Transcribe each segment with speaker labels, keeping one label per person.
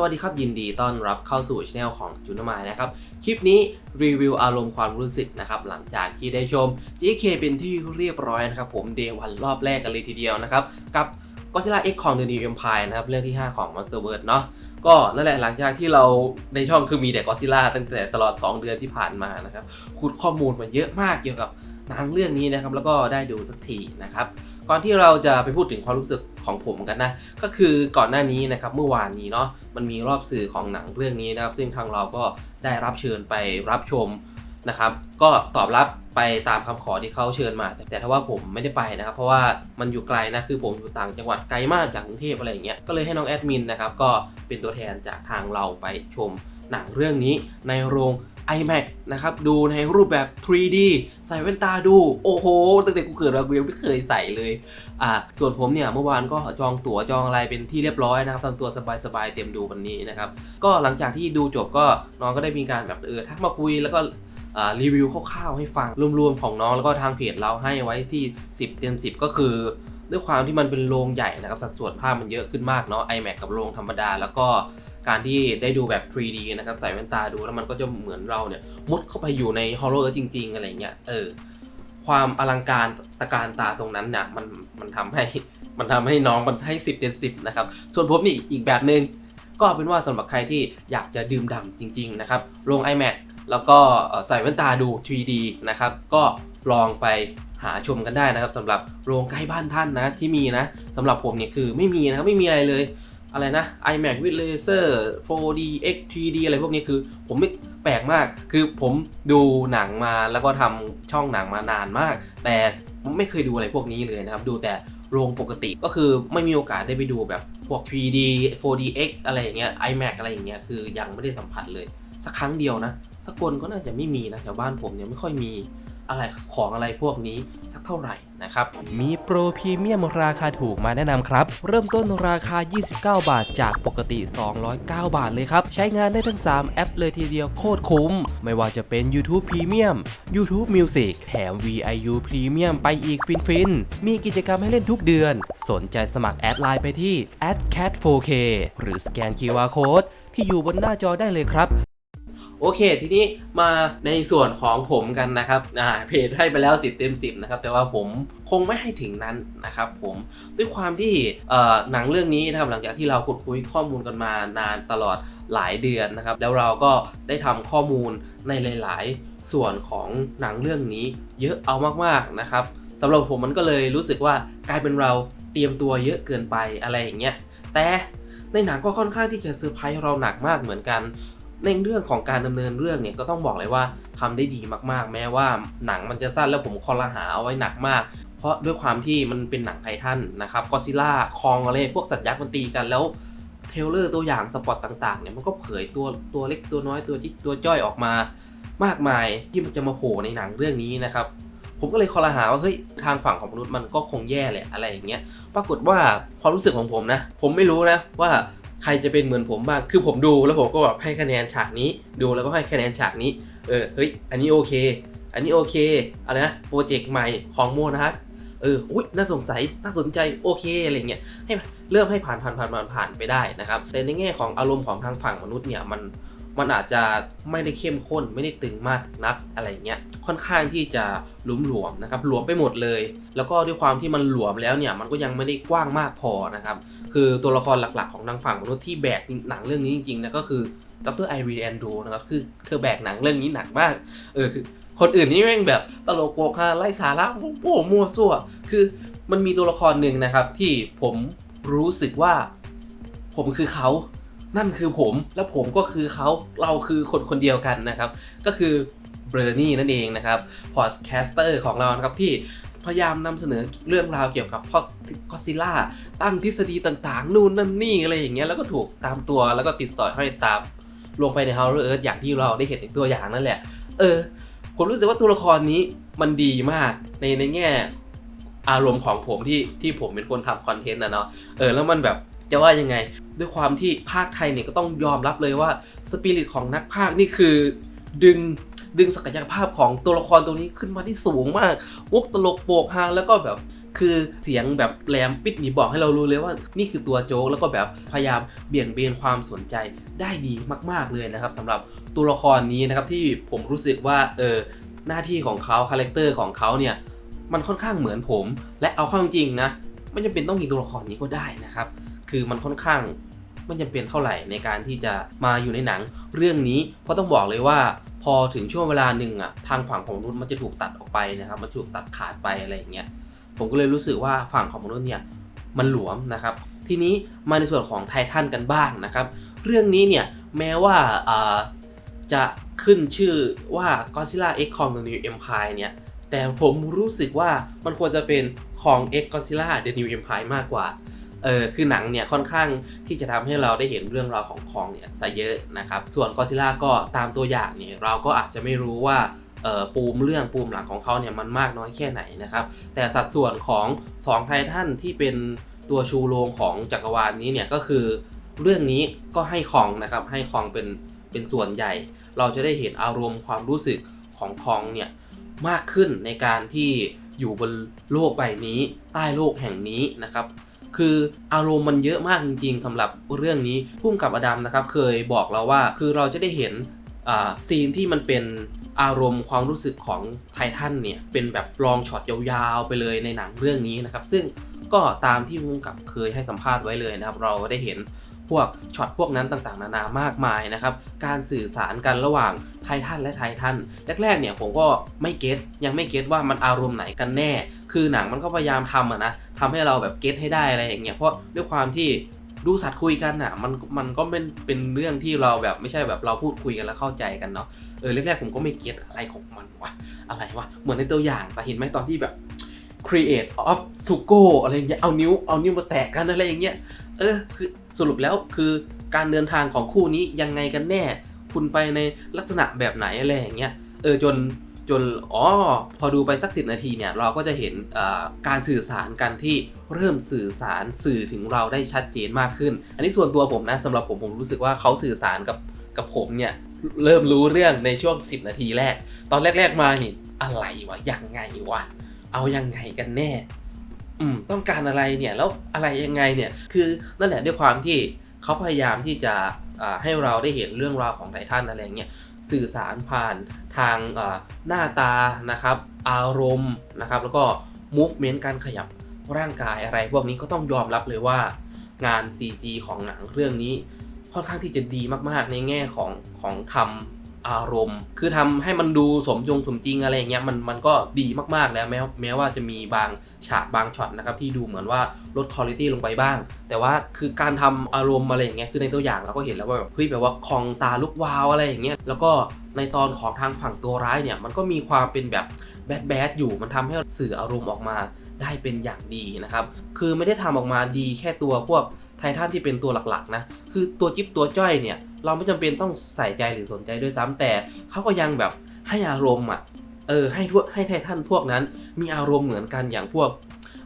Speaker 1: สวัสดีครับยินดีต้อนรับเข้าสู่ช anel ของจุนมายนะครับ คลิปนี้รีวิวอารมณ์ความรู้สึกนะครับหลังจากที่ได้ชม JK เป็นที่เรียบร้อยนะครับผมเดวันรอบแรกกันเลยทีเดียวนะครับ กับ Godzilla X ของ The New Empire นะครับเรื่องที่ 5 ของ Monsterverse เนาะก็นั่นแหละหลังจากที่เราในช่องคือมีแต่ Godzilla ตั้งแต่ตลอด 2 เดือนที่ผ่านมานะครับขุดข้อมูลมาเยอะมากเกี่ยวกับหนังเรื่องนี้นะครับแล้วก็ได้ดูสักทีนะครับ ก่อนที่เราจะไปพูดถึงความรู้สึกของผมกันนะ ก็คือก่อนหน้านี้นะครับเมื่อวานนี้เนาะมันมีรอบสื่อของหนังเรื่องนี้นะครับ ซึ่งทางเราก็ได้รับเชิญไปรับชมนะครับ ก็ตอบรับไปตามคำขอที่เขาเชิญมาแต่แต่ถ้าว่าผมไม่ได้ไปนะครับ เพราะว่ามันอยู่ไกลนะคือผมอยู่ต่างจังหวัดไกลมากจากกรุงเทพอะไรอย่างเงี้ยก็เลยให้น้องแอดมินนะครับก็เป็นตัวแทนจากทางเราไปชมหนังเรื่องนี้ในโรง iMac นะครับ ดูในรูปแบบ 3D ใส่แว่นตาดู โอ้โห ตั้งแต่กูเกิดมากูยังไม่เคยใส่เลย อ่า ส่วนผมเนี่ยเมื่อวานก็จองตั๋วจองอะไรเป็นที่เรียบร้อยนะครับทำตัวสบายๆ เต็มดูวันนี้นะครับ ก็หลังจากที่ดูจบก็น้องก็ได้มีการแบบเออทักมาคุยแล้วก็รีวิวคร่าวๆให้ฟังรวมๆของน้องแล้วก็ทางเพจเราให้ไว้ที่ 10เต็ม10 ก็คือด้วยความที่มันเป็นโรงใหญ่นะครับสัดส่วนภาพมันเยอะขึ้นมากเนาะ iMac กับโรงธรรมดา แล้วก็ การที่ได้ดูแบบ 3D นะครับใส่แว่นตาดูแล้วมันก็จะเหมือนเราเนี่ยมุดเข้าไปอยู่ในฮอลโลจริง ๆ อะไรเงี้ยเออความอลังการตะการตาตรงนั้นเนี่ยมันมันทำให้มันทำให้น้องมันให้ 10เต็ม10นะครับส่วนผมนี่อีกแบบหนึง่งก็เป็นว่าสำหรับใครที่อยากจะดื่มด่ำจริง ๆ นะครับโรง iMac แล้วก็ใส่แว่นตาดู 3D นะครับก็ลองไปหาชมกันได้นะครับสำหรับโรงใกล้บ้านท่านนะที่มีนะสำหรับผมเนี่ยคือไม่มีนะครับไม่มีอะไรเลย อะไรนะ iMac with laser 4D X 3D อะไรพวกนี้คือผมไม่แปลกมาก คือผมดูหนังมาแล้วก็ทำช่องหนังมานานมาก แต่ผมไม่เคยดูอะไรพวกนี้เลยนะครับ ดูแต่โรงปกติก็คือไม่มีโอกาสได้ไปดูแบบพวก 3D 4DX อะไรอย่างเงี้ย iMac อะไรอย่างเงี้ยคือยังไม่ได้สัมผัสเลย สักครั้งเดียวนะ สักลก็น่าจะไม่มีนะแถวบ้านผมเนี่ยไม่ค่อยมี อะไรของอะไรพวกนี้สักเท่าไหร่นะครับ มีโปรพรีเมียมราคาถูกมาแนะนำครับ เริ่มต้นราคา 29 บาทจากปกติ 209 บาทเลยครับ ใช้งานได้ทั้ง 3 แอปเลยทีเดียวโคตรคุ้ม ไม่ว่าจะเป็น YouTube Premium YouTube Music แถม VIU Premium ไปอีกฟินๆ มีกิจกรรมให้เล่นทุกเดือน สนใจสมัครแอดไลน์ไปที่ @cat4k หรือสแกน QR Code ที่อยู่บนหน้าจอได้เลยครับ โอเค ทีนี้มาในส่วนของผมกันนะครับอ่าเพจให้ไปแล้ว 10 เต็ม 10 นะครับ แต่ว่าผมคงไม่ให้ถึงนั้นนะครับผมด้วยความที่เอ่อหนังเรื่องนี้นะครับหลังจากที่เราขุดคุยข้อมูลกันมานานตลอดหลายเดือนนะครับ แล้วเราก็ได้ทำข้อมูลในหลาย ๆ ส่วนของหนังเรื่องนี้ เยอะเอามากๆนะครับสำหรับผมมันก็เลยรู้สึกว่ากลายเป็นเราเตรียมตัวเยอะเกินไปอะไรอย่างเงี้ยแต่ในหนังก็ค่อนข้างที่จะเซอร์ไพรส์เราหนักมากเหมือนกัน ในเรื่องของการดำเนินเรื่องเนี่ยก็ต้องบอกเลยว่าทำได้ดีมากๆ แม้ว่าหนังมันจะสั้นแล้วผมคอลหาเอาไว้หนักมาก เพราะด้วยความที่มันเป็นหนังไททันนะครับก็ซิล่าคองอะไรพวกสัตว์ยักษ์มันตีกันแล้วเทลเลอร์ตัวอย่างสปอตต่างๆเนี่ยมันก็เผยตัวตัวเล็กตัวน้อยตัวจิ๊กตัวจ้อยออกมามากมายที่มันจะมาโผล่ในหนังเรื่องนี้นะครับผมก็เลยคอลหาว่าเฮ้ยทางฝั่งของมนุษย์มันก็คงแย่แหละอะไรอย่างเงี้ย ปรากฏว่าความรู้สึกของผมนะ ผมไม่รู้นะว่า ใครจะเป็นเหมือนผมบ้าง คือผมดูแล้วผมก็แบบให้คะแนนฉากนี้ ดูแล้วก็ให้คะแนนฉากนี้ เออ เฮ้ย อันนี้โอเค อันนี้โอเค อะไรนะ โปรเจกต์ใหม่ของโมนะฮะเออ อุ้ยน่าสงสัย น่าสนใจ โอเค อะไรเงี้ย ให้เริ่มให้ผ่านผ่านผ่านผ่านผ่านไปได้นะครับ แต่ในแง่ของอารมณ์ของทางฝั่งมนุษย์เนี่ย มัน มันอาจจะไม่ได้เข้มข้นไม่ได้ตึงมากนักอะไรเงี้ยค่อนข้างที่จะหลุมหลวมนะครับหลวมไปหมดเลย แล้วก็ด้วยความที่มันหลวมแล้วเนี่ยมันก็ยังไม่ได้กว้างมากพอนะครับคือตัวละครหลักๆ ของทางฝั่งมนุษย์ที่แบกหนังเรื่องนี้จริงๆนะก็คือดรไอรีแอนดูนะครับคือเธอแบกหนังเรื่องนี้หนักมากเออคือคนอื่นนี่แม่งแบบตลกโปกฮาไล่สาระโอ้โหมั่วซั่ว คือมันมีตัวละครหนึ่งนะครับที่ผมรู้สึกว่า ผมคือเขา นั่นคือผมแล้วผมก็คือเขาเราคือคนคนเดียวกันนะครับ ก็คือเบรนี่นั่นเองนะครับพอดแคสเตอร์ของเรานะครับที่พยายามนำเสนอเรื่องราวเกี่ยวกับพ่อก็ซิล่าตั้งทฤษฎีต่างๆ นู่นนั่นนี่อะไรอย่างเงี้ยแล้วก็ถูกตามตัวแล้วก็ติดสอยห้อยตาม ลงไปใน Horror Earth อย่างที่เราได้เห็นในตัวอย่างนั่นแหละ เออ ผมรู้สึกว่าตัวละครนี้มันดีมากในในแง่อารมณ์ของผมที่ที่ผมเป็นคนทำคอนเทนต์นะเนาะเออแล้วมันแบบ จะว่ายังไง ด้วยความที่ภาคไทยเนี่ยก็ต้องยอมรับเลยว่าสปิริตของนักภาคนี่คือ ดึงดึงศักยภาพของตัวละครตัวนี้ขึ้นมาที่สูงมากมุกตลกโปกฮาแล้วก็แบบคือเสียงแบบแหลมปิดนี่บอกให้เรารู้เลยว่านี่คือตัวโจ๊กแล้วก็แบบพยายามเบี่ยงเบนความสนใจได้ดีมาก ๆเลยนะครับสำหรับตัวละครนี้นะครับที่ผมรู้สึกว่าเออหน้าที่ของเขาคาแรคเตอร์ของเขาเนี่ยมันค่อนข้างเหมือนผม และเอาเข้าจริงนะไม่จำเป็นต้องมีตัวละครนี้ก็ได้นะครับ คือมันค่อนข้างไม่จำเป็นเท่าไหร่ในการที่จะมาอยู่ในหนังเรื่องนี้ เพราะต้องบอกเลยว่าพอถึงช่วงเวลาหนึ่งอะทางฝั่งของมนุษย์มันจะถูกตัดออกไปนะครับมันถูกตัดขาดไปอะไรอย่างเงี้ยผมก็เลยรู้สึกว่าฝั่งของมนุษย์เนี่ยมันหลวมนะครับ ทีนี้มาในส่วนของไททันกันบ้างนะครับ เรื่องนี้เนี่ยแม้ว่าจะขึ้นชื่อว่า Godzilla X Kong The New Empire เนี่ยแต่ผมรู้สึกว่ามันควรจะเป็นของ X Godzilla The New Empire มากกว่า เออคือหนังเนี่ยค่อนข้างที่จะทำให้เราได้เห็นเรื่องราวของคองเนี่ยซะเยอะนะครับ ส่วน Godzilla ก็ตามตัวอย่างเนี่ยเราก็อาจจะไม่รู้ว่าปูมเรื่องปูมหลังของเขาเนี่ยมันมากน้อยแค่ไหนนะครับ แต่สัดส่วนของ2ไททันที่เป็นตัวชูโรงของจักรวาลนี้เนี่ยก็คือเรื่องนี้ก็ให้คองนะครับให้คองเป็นเป็นส่วนใหญ่ เราจะได้เห็นอารมณ์ความรู้สึกของคองเนี่ยมากขึ้นในการที่อยู่บนโลกใบนี้ ใต้โลกแห่งนี้นะครับ คืออารมณ์มันเยอะมากจริง ๆสำหรับเรื่องนี้พุ่มกับอดัมนะครับ เคยบอกเราว่าคือเราจะได้เห็นซีนที่มันเป็นอารมณ์ความรู้สึกของไททันเนี่ยเป็นแบบลองช็อตยาวๆไปเลยในหนังเรื่องนี้นะครับ ซึ่งก็ตามที่พุ่มกับเคยให้สัมภาษณ์ไว้เลยนะครับ เราได้เห็น พวกช็อตพวกนั้นต่างๆ นานามากมายนะครับ การสื่อสารกันระหว่างไททันและไททันแรกๆเนี่ยผมก็ไม่เก็ตยังไม่เก็ตว่ามันอารมณ์ไหนกันแน่ คือหนังมันก็พยายามทำอะนะทำให้เราแบบเก็ตให้ได้อะไรอย่างเงี้ยเพราะด้วยความที่ดูสัตว์คุยกันอะมันมันก็เป็นเป็นเรื่องที่เราแบบไม่ใช่แบบเราพูดคุยกันแล้วเข้าใจกันเนาะเออแรกๆผมก็ไม่เก็ตอะไรของมันวะอะไรวะเหมือนในตัวอย่างแต่เห็นไหมตอนที่แบบ create of sugo อะไรอย่างเงี้ยเอานิ้วเอานิ้วมาแตะกันอะไรอย่างเงี้ย เออคือสรุปแล้วคือการเดินทางของคู่นี้ยังไงกันแน่ คุณไปในลักษณะแบบไหนอะไรอย่างเงี้ยเออจนจนอ๋อพอดูไปสักสินาทีเนี่ย เราก็จะเห็นการสื่อสารกันที่เริ่มสื่อสารสื่อถึงเราได้ชัดเจนมากขึ้น อันนี้ส่วนตัวผมนะสำหรับผมผมรู้สึกว่าเขาสื่อสารกับกับผมเนี่ยเริ่มรู้เรื่องในช่วง 10 นาทีแรก ตอนแรก ๆมานี่อะไรวะยังไงวะเอายังไงกันแน่ ต้องการอะไรเนี่ยแล้วอะไรยังไงเนี่ยคือนั่นแหละด้วยความที่เขาพยายามที่จะให้เราได้เห็นเรื่องราวของไททันอะไรเงี้ยสื่อสารผ่านทางหน้าตานะครับ อารมณ์นะครับ แล้วก็ movement การขยับร่างกายอะไร พวกนี้ก็ต้องยอมรับเลยว่างาน CG ของหนังเรื่องนี้ค่อนข้างที่จะดีมากๆในแง่ของของทำ อารมณ์ คือทำให้มันดูสมจงสมจริงอะไรอย่างเงี้ยมันมันก็ดีมากๆแล้วแม้แม้ว่าจะมีบางฉากบางช็อตนะครับที่ดูเหมือนว่าลดคุณภาพลงไปบ้าง แต่ว่าคือการทำอารมณ์อะไรอย่างเงี้ยคือในตัวอย่างเราก็เห็นแล้วว่าแบบเฮ้ยแบบว่าคองตาลุกวาวอะไรอย่างเงี้ยแล้วก็ในตอนของทางฝั่งตัวร้ายเนี่ยมันก็มีความเป็นแบบแบดแบดอยู่มันทำให้สื่ออารมณ์ออกมาได้เป็นอย่างดีนะครับ คือไม่ได้ทำออกมาดีแค่ตัวพวก ไททันที่เป็นตัวหลักๆนะคือตัวจิ๊บตัวจ้อยเนี่ย เราไม่จำเป็นต้องใส่ใจหรือสนใจด้วยซ้ำแต่เขาก็ยังแบบให้อารมณ์อะเออให้พวให้ไททันพวกนั้นมีอารมณ์เหมือนกันอย่างพวก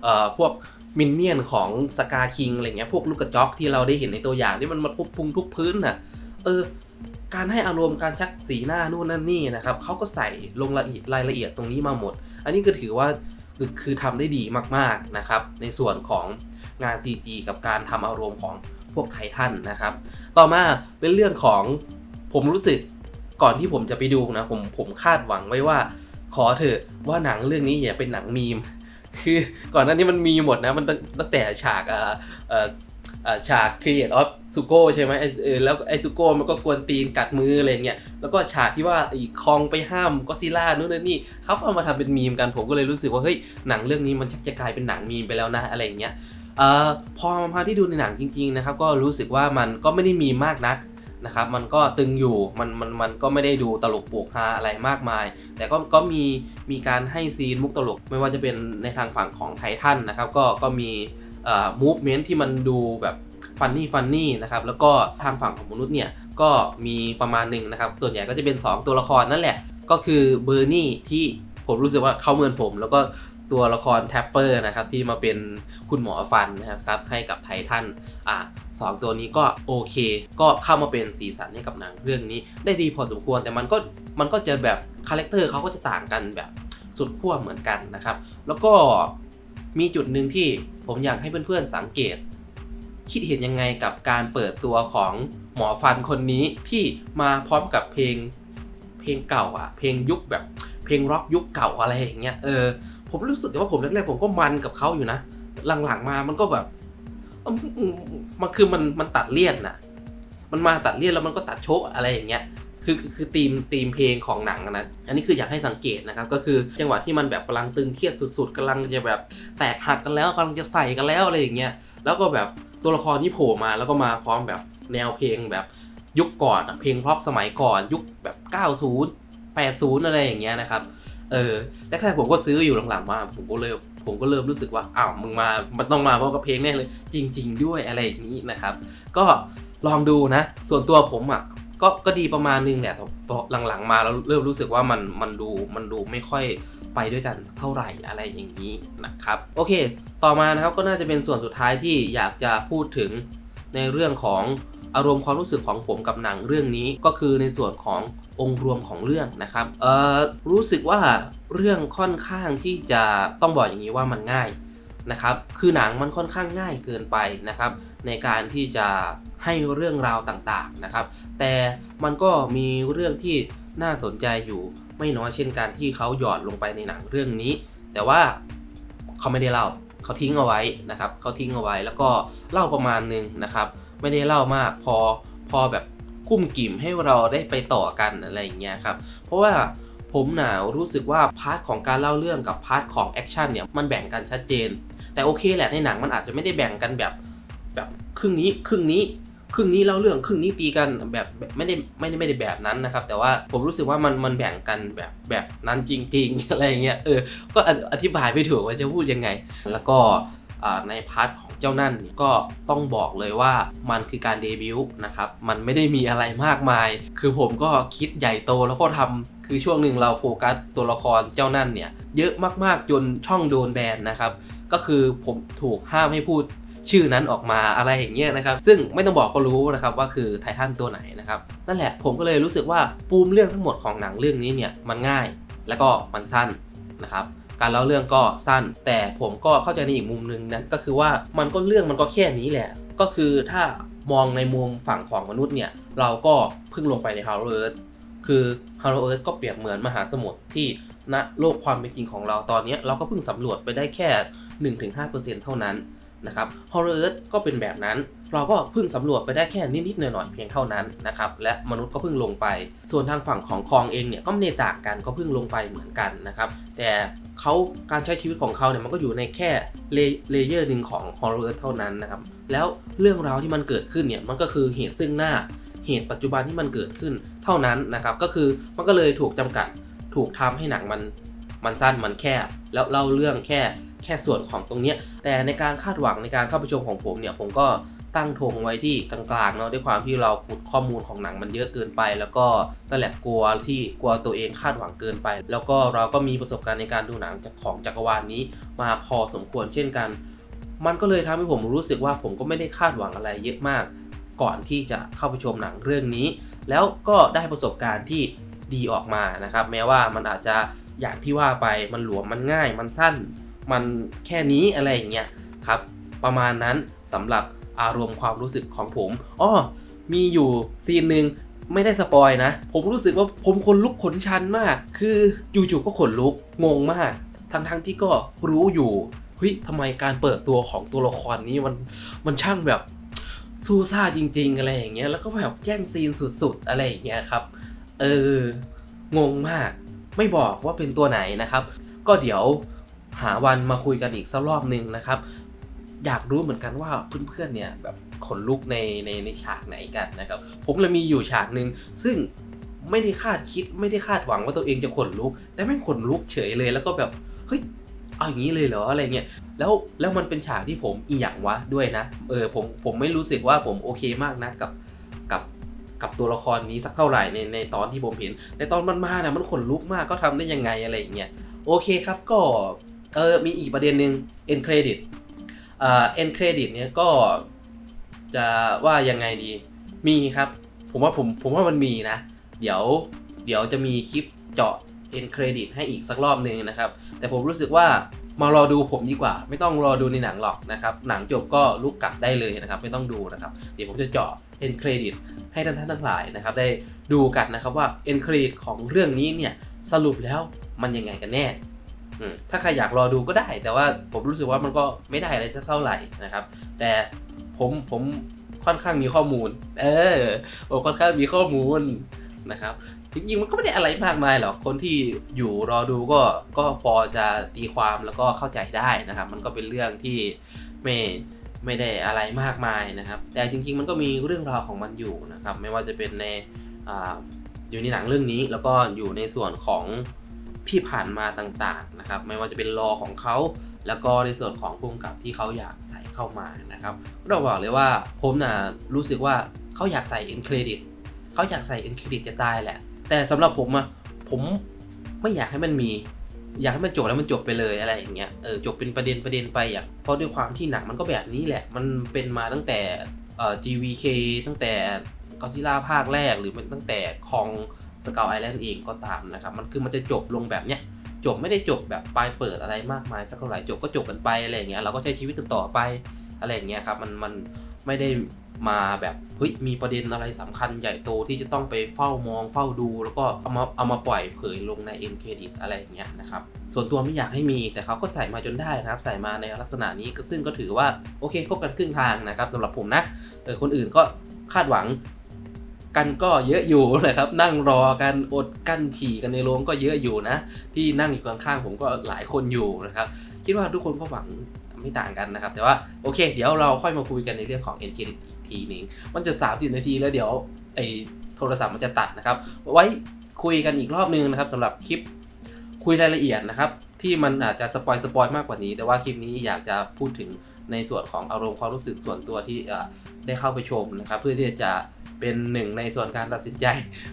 Speaker 1: เอ่อพวกมินเนี่ยนของสกาคิงอะไรเงี้ยพวกลูกกระจอกที่เราได้เห็นในตัวอย่างที่มันมาทุบพุงทุกพื้นน่ะเออการให้อารมณ์การชักสีหน้านู่นนั่นนี่นะครับเขาก็ใส่ลงละเอียดรายละเอียดตรงนี้มาหมด อันนี้ก็ถือว่าคือคือทำได้ดีมากๆนะครับ ในส่วนของ งาน CG กับการทำอารมณ์ของพวกไททันนะครับ ต่อมาเป็นเรื่องของผมรู้สึกก่อนที่ผมจะไปดูนะผมผมคาดหวังไว้ว่า ขอเถอะว่าหนังเรื่องนี้อย่าเป็นหนังมีม คือก่อนหน้านี้มันมีหมดนะมันตั้งแต่ฉากเอ่อเอ่อเอ่อฉาก Create of Sugo ใช่ไหมไอเออแล้วไอ้ซูโก้มันก็กวนตีนกัดมืออะไรเงี้ยแล้วก็ฉากที่ว่าไอ้คองไปห้ามก็ซิล่านู่นนนนี่เขาเอามาทำเป็นมีมกันผมก็เลยรู้สึกว่าเฮ้ยหนังเรื่องนี้มันชักจะกลายเป็นหนังมีมไปแล้วนะอะไรเงี้ย เอ่อพอมาที่ดูในหนังจริง ๆ นะครับ ก็รู้สึกว่ามันก็ไม่ได้มีมากนักนะครับ มันก็ตึงอยู่ มัน มัน มันก็ไม่ได้ดูตลกปวกฮาอะไรมากมาย แต่ก็ ก็มี มีการให้ซีนมุกตลก ไม่ว่าจะเป็นในทางฝั่งของไททันนะครับ ก็ ก็มีเอ่อมูฟเมนท์ที่มันดูแบบฟันนี่ฟันนี่นะครับ แล้วก็ทางฝั่งของมนุษย์เนี่ย ก็มีประมาณหนึ่งนะครับ ส่วนใหญ่ก็จะเป็น 2 ตัวละครนั่นแหละ ก็คือเบอร์นี่ที่ผมรู้สึกว่าเขาเหมือนผม แล้วก็ ตัวละครแท็ปเปอร์นะครับที่มาเป็นคุณหมอฟันนะครับให้กับไททันอะสองตัวนี้ก็โอเค ก็เข้ามาเป็นสีสันให้กับหนังเรื่องนี้ ได้ดีพอสมควรแต่มันก็มันก็จะแบบคาแรคเตอร์เขาก็จะต่างกันแบบสุดขั้วเหมือนกันนะครับ แล้วก็มีจุดหนึ่งที่ผมอยากให้เพื่อนๆสังเกต คิดเห็นยังไงกับการเปิดตัวของหมอฟันคนนี้ที่มาพร้อมกับเพลงเพลงเก่าอะ เพลงยุคแบบเพลงร็อกยุคเก่าอะไรอย่างเงี้ยเออ ผมรู้สึกว่าผมแรกๆผมก็มันกับเขาอยู่นะ หลังๆมามันก็แบบมันคือมันมันตัดเลี่ยนน่ะมันมาตัดเลี่ยนแล้วมันก็ตัดโชกอะไรอย่างเงี้ยคือคือธีมธีมเพลงของหนังนะ อันนี้คืออยากให้สังเกตนะครับ ก็คือจังหวะที่มันแบบกำลังตึงเครียดสุดๆกำลังจะแบบแตกหักกันแล้วกำลังจะใส่กันแล้วอะไรอย่างเงี้ยแล้วก็แบบตัวละครที่โผล่มาแล้วก็มาพร้อมแบบแนวเพลงแบบยุคก่อนเพลงร็อกสมัยก่อน ยุคแบบ 90 80 อะไรอย่างเงี้ยนะครับ เออแรกๆผมก็ซื้ออยู่หลังๆมาผมก็เลยผมก็เริ่มรู้สึกว่าอ้าวมึงมามันต้องมาเพราะกับเพลงแน่เลย จริง ๆ ด้วยอะไรอย่างนี้นะครับ ก็ลองดูนะ ส่วนตัวผมอะก็ก็ดีประมาณนึงแหละพอหลังๆมาแล้วเริ่มรู้สึกว่ามันมันดูมันดูไม่ค่อยไปด้วยกันเท่าไหร่อะไรอย่างนี้นะครับ โอเค ต่อมานะครับก็น่าจะเป็นส่วนสุดท้ายที่อยากจะพูดถึงในเรื่องของ อารมณ์ความรู้สึกของผมกับหนังเรื่องนี้ก็คือในส่วนขององค์รวมของเรื่องนะครับเอ่อรู้สึกว่าเรื่องค่อนข้างที่จะต้องบอกอย่างนี้ว่ามันง่ายนะครับคือหนังมันค่อนข้างง่ายเกินไปนะครับ ในการที่จะให้เรื่องราวต่างๆนะครับ แต่มันก็มีเรื่องที่น่าสนใจอยู่ไม่น้อยเช่นการที่เขาหยอดลงไปในหนังเรื่องนี้ แต่ว่าเขาไม่ได้เล่าเขาทิ้งเอาไว้นะครับเขาทิ้งเอาไว้แล้วก็เล่าประมาณนึงนะครับ ไม่ได้เล่ามาก พอพอแบบกุ้มกิ่มให้เราได้ไปต่อกันอะไรอย่างเงี้ยครับ เพราะว่าผมหนารู้สึกว่าพาร์ทของการเล่าเรื่องกับพาร์ทของแอคชั่นเนี่ยมันแบ่งกันชัดเจน แต่โอเคแหละในหนังมันอาจจะไม่ได้แบ่งกันแบบแบบครึ่งนี้ครึ่งนี้ครึ่งนี้เล่าเรื่องครึ่งนี้ตีกันแบบแบบไม่ได้ไม่ได้ไม่ได้แบบนั้นนะครับ แต่ว่าผมรู้สึกว่ามันมันแบ่งกันแบบแบบนั้นจริง ๆ อะไรอย่างเงี้ยเออก็อธิบายไม่ถูกว่าจะพูดยังไง แล้วก็ ในพาร์ทของเจ้านั่นเนี่ยก็ต้องบอกเลยว่ามันคือการเดบิวต์นะครับ มันไม่ได้มีอะไรมากมาย คือผมก็คิดใหญ่โตแล้วก็ทำคือช่วงหนึ่งเราโฟกัสตัวละครเจ้านั่นเนี่ย เยอะมากๆจนช่องโดนแบนนะครับ ก็คือผมถูกห้ามให้พูดชื่อนั้นออกมาอะไรอย่างเงี้ยนะครับ ซึ่งไม่ต้องบอกก็รู้นะครับว่าคือไททันตัวไหนนะครับ นั่นแหละผมก็เลยรู้สึกว่าปูมเรื่องทั้งหมดของหนังเรื่องนี้เนี่ยมันง่าย แล้วก็มันสั้นนะครับ การเล่าเรื่องก็สั้น แต่ผมก็เข้าใจในอีกมุมหนึ่งนั้นก็คือว่ามันก็เรื่องมันก็แค่นี้แหละ ก็คือถ้ามองในมุมฝั่งของมนุษย์เนี่ย เราก็เพิ่งลงไปในฮาร์ e เวิร์ดคือฮาร์ e เวิร์ดก็เปรียบเหมือนมหาสมุทรที่ณโลกความเป็นจริงของเราตอนนี้เราก็เพิ่งสำรวจไปได้แค่ 1-5%เท่านั้น นะครับฮอร์เรอร์ก็เป็นแบบนั้น เราก็เพิ่งสำรวจไปได้แค่นิดๆหน่อยๆเพียงเท่านั้นนะครับ และมนุษย์ก็เพิ่งลงไป ส่วนทางฝั่งของคองเองเนี่ยก็ไม่ได้ต่างกันก็เพิ่งลงไปเหมือนกันนะครับ แต่เขาการใช้ชีวิตของเขาเนี่ยมันก็อยู่ในแค่เลเยอร์หนึ่งของฮอร์เรอร์เท่านั้นนะครับ แล้วเรื่องราวที่มันเกิดขึ้นเนี่ยมันก็คือเหตุซึ่งหน้าเหตุปัจจุบันที่มันเกิดขึ้นเท่านั้นนะครับ ก็คือมันก็เลยถูกจำกัดถูกทำให้หนังมันมันสั้นมันแคบแล้วเล่าเรื่องแค่ แค่ส่วนของตรงนี้แต่ในการคาดหวังในการเข้าไปชมของผมเนี่ยผมก็ตั้งธงไว้ที่กลางๆเนาะด้วยความที่เราขุดข้อมูลของหนังมันเยอะเกินไป แล้วก็นั่นแหละกลัวที่กลัวตัวเองคาดหวังเกินไป แล้วก็เราก็มีประสบการณ์ในการดูหนังจากของจักรวาลนี้ มาพอสมควรเช่นกัน มันก็เลยทำให้ผมรู้สึกว่าผมก็ไม่ได้คาดหวังอะไรเยอะมาก ก่อนที่จะเข้าไปชมหนังเรื่องนี้ แล้วก็ได้ประสบการณ์ที่ดีออกมานะครับ แม้ว่ามันอาจจะอย่างที่ว่าไปมันหลวมมันง่ายมันสั้น มันแค่นี้อะไรอย่างเงี้ยครับ ประมาณนั้นสำหรับอารมณ์ความรู้สึกของผมอ้อมีอยู่ซีนหนึ่งไม่ได้สปอยนะ ผมรู้สึกว่าผมขนลุกขนชันมาก คือจู่ๆก็ขนลุกงงมาก ทั้งๆที่ก็รู้อยู่เฮ้ยทำไมการเปิดตัวของตัวละครนี้มันมันช่างแบบสู้ซ่าจริง ๆ อะไรอย่างเงี้ยแล้วก็แบบแย่งซีนสุด ๆ อะไรอย่างเงี้ยครับ เอองงมาก ไม่บอกว่าเป็นตัวไหนนะครับ ก็เดี๋ยว หาวันมาคุยกันอีกสักรอบหนึ่งนะครับ อยากรู้เหมือนกันว่าเพื่อนๆเนี่ยแบบขนลุกในในในฉากไหนกันนะครับ ผมเลยมีอยู่ฉากหนึ่งซึ่งไม่ได้คาดคิดไม่ได้คาดหวังว่าตัวเองจะขนลุก แต่ไม่งขนลุกเฉยเลยแล้วก็แบบเฮ้ยเอาอย่างนี้เลยเหรออะไรเงี้ยแล้วแล้วมันเป็นฉากที่ผมอีหยังวะด้วยนะเออผมผมไม่รู้สึกว่าผมโอเคมากนะกับกับกับตัวละครนี้สักเท่าไหร่ในในตอนที่ผมเห็น แต่ตอนมันมาเนี่ยมันขนลุกมากก็ทำได้ยังไงอะไรเงี้ยโอเคครับก็ เออมีอีกประเด็นหนึ่ง end credit อ่า end credit เนี่ยก็จะว่ายังไงดี มีครับ ผมว่าผมผมว่ามันมีนะ เดี๋ยวเดี๋ยวจะมีคลิปเจาะ end credit ให้อีกสักรอบหนึ่งนะครับ แต่ผมรู้สึกว่ามารอดูผมดีกว่า ไม่ต้องรอดูในหนังหรอกนะครับ หนังจบก็ลุกกลับได้เลยนะครับ ไม่ต้องดูนะครับ เดี๋ยวผมจะเจาะเอ็นเครดิตให้ท่านท่านทั้งหลายนะครับ ได้ดูกันนะครับว่าเอ็นเครดิตของเรื่องนี้เนี่ยสรุปแล้วมันยังไงกันแน่ ถ้าใครอยากรอดูก็ได้ แต่ว่าผมรู้สึกว่ามันก็ไม่ได้อะไรเท่าไหร่นะครับ แต่ผมผมค่อนข้างมีข้อมูล เออผมค่อนข้างมีข้อมูลนะครับจริงๆมันก็ไม่ได้อะไรมากมายหรอก คนที่อยู่รอดูก็ก็พอจะตีความแล้วก็เข้าใจได้นะครับ มันก็เป็นเรื่องที่ไม่ไม่ได้อะไรมากมายนะครับ แต่จริง ๆ มันก็มีเรื่องราวของมันอยู่นะครับ ไม่ว่าจะเป็นในออยู่ในหนังเรื่องนี้แล้วก็อยู่ในส่วนของ ที่ผ่านมาต่างๆนะครับ ไม่ว่าจะเป็นรอของเขา แล้วก็ในส่วนของภูมิกับที่เขาอยากใส่เข้ามานะครับเราบอกเลยว่าผมน่ะรู้สึกว่าเขาอยากใส่ end credit เขาอยากใส่ end credit จะตายแหละ แต่สำหรับผมอะผมไม่อยากให้มันมี อยากให้มันจบแล้วมันจบไปเลยอะไรอย่างเงี้ยเออจบเป็นประเด็นประเด็นไปอะเพราะด้วยความที่หนังมันก็แบบนี้แหละ มันเป็นมาตั้งแต่เอ่อ GVK ตั้งแต่ก็ซิล่าภาคแรกหรือมันตั้งแต่คอง สกาวไอแลนด์เองก็ตามนะครับมันคือมันจะจบลงแบบเนี้ยจบไม่ได้จบแบบปลายเปิดอะไรมากมายสักเท่าไหร่จบก็จบกันไปอะไรอย่างเงี้ยเราก็ใช้ชีวิตต่อไปอะไรอย่างเงี้ยครับมันมันไม่ได้มาแบบเฮ้ยมีประเด็นอะไรสำคัญใหญ่โตที่จะต้องไปเฝ้ามองเฝ้าดู แล้วก็เอามาเอามาปล่อยเผยลงใน M Credit อะไรอย่างเงี้ยนะครับส่วนตัวไม่อยากให้มีแต่เขาก็ใส่มาจนได้นะครับ ใส่มาในลักษณะนี้ก็ซึ่งก็ถือว่าโอเคครบกันครึ่งทางนะครับสำหรับผมนะเออคนอื่นก็คาดหวัง กันก็เยอะอยู่นะครับ นั่งรอกันอดกั้นฉี่กันในโรงก็เยอะอยู่นะ ที่นั่งอยู่ข้างๆผมก็หลายคนอยู่นะครับ คิดว่าทุกคนก็หวังไม่ต่างกันนะครับ แต่ว่าโอเค เดี๋ยวเราค่อยมาคุยกันในเรื่องของ n k อีกทีหนึงมันจะ30นาทีแล้วเดี๋ยวไอ้โทรศัพท์มันจะตัดนะครับ ไว้คุยกันอีกรอบนึงนะครับสำหรับคลิปคุยรายละเอียดนะครับ ที่มันอาจจะสปอยสปอยมากกว่านี้ แต่ว่าคลิปนี้อยากจะพูดถึงในส่วนของอารมณ์ความรู้สึกส่วนตัวที่ได้เข้าไปชมนะครับ เพื่อที่จะเป็นหนึ่งในส่วนการตัดสินใจ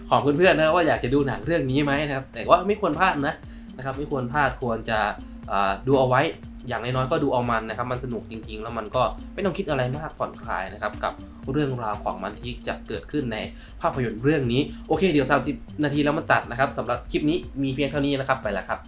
Speaker 1: ของเพื่อนๆนะว่าอยากจะดูหนังเรื่องนี้ไหมนะครับ แต่ว่าไม่ควรพลาดนะนะครับ ไม่ควรพลาดควรจะดูเอาไว้อย่างน้อยๆก็ดูเอามันนะครับ มันสนุกจริงๆ แล้วมันก็ไม่ต้องคิดอะไรมากผ่อนคลายนะครับ กับเรื่องราวของมันที่จะเกิดขึ้นในภาพยนตร์เรื่องนี้ โอเค เดี๋ยว 30 นาทีแล้วมันตัดนะครับสำหรับคลิปนี้มีเพียงเท่านี้นะครับไปแล้วครับ